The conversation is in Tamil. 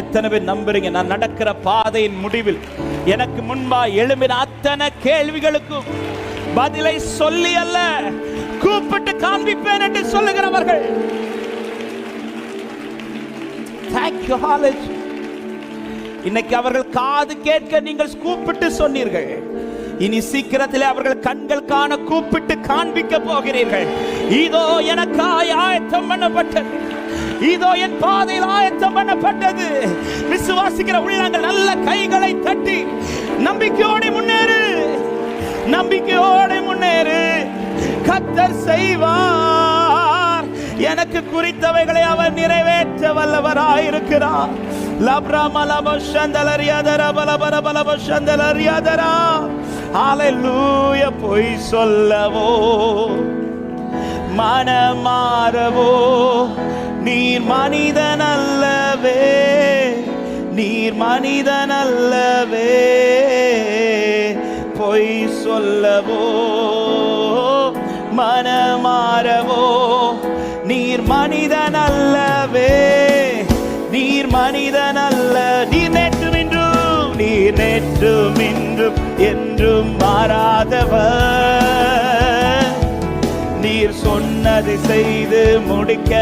எத்தனை பேர் நம்புறீங்க? நான் நடக்கிற பாதையின் முடிவில் எனக்கு முன்பா எழும்பின அத்தனை கேள்விகளுக்கும் பதிலை சொல்லி அல்ல கூப்பிட்டு காண்பிப்பேன் என்று சொல்லுகிறவர்கள். இன்னைக்கு அவர்கள் காது கேட்க நீங்கள் கூப்பிட்டு சொன்னீர்கள். இனி சீக்கிரத்தில் அவர்கள் கண்கள் காண கூப்பிட்டு காண்பிக்க போகிறீர்கள். இதோ எனக்காய் ஆயத்தம் பண்ணப்பட்டது. இதோ என் பாதையில் ஆயத்தம் பண்ணப்பட்டது. விசுவாசிக்கிற உள்ளங்கள் நல்ல கைகளை தட்டி நம்பிக்கையோடு முன்னேறு. நம்பிக்கையோடு முன்னேறு. கத்தர் செய்வார். எனக்கு குறித்தவைகளை அவர் நிறைவேற்ற வல்லவராயிருக்கிறார் லப்ரா மலபஷந்தலரியாதரா பலபர பலபஷந்தலரியாதரா அலையூய பொய் சொல்லவோ மனமாறவோ நீர் மனிதன் அல்லவே நீர் மனிதன் அல்லவே பொய் சொல்லவோ மனமாறவோ நீர் மனிதன் அல்லவே நீர் மனிதன் அல்ல நீர் நேற்றும் இன்றும் நீர் நேற்றும் என்றும் என்றும் மாறாதவர் நீர் சொன்னது செய்து முடிக்க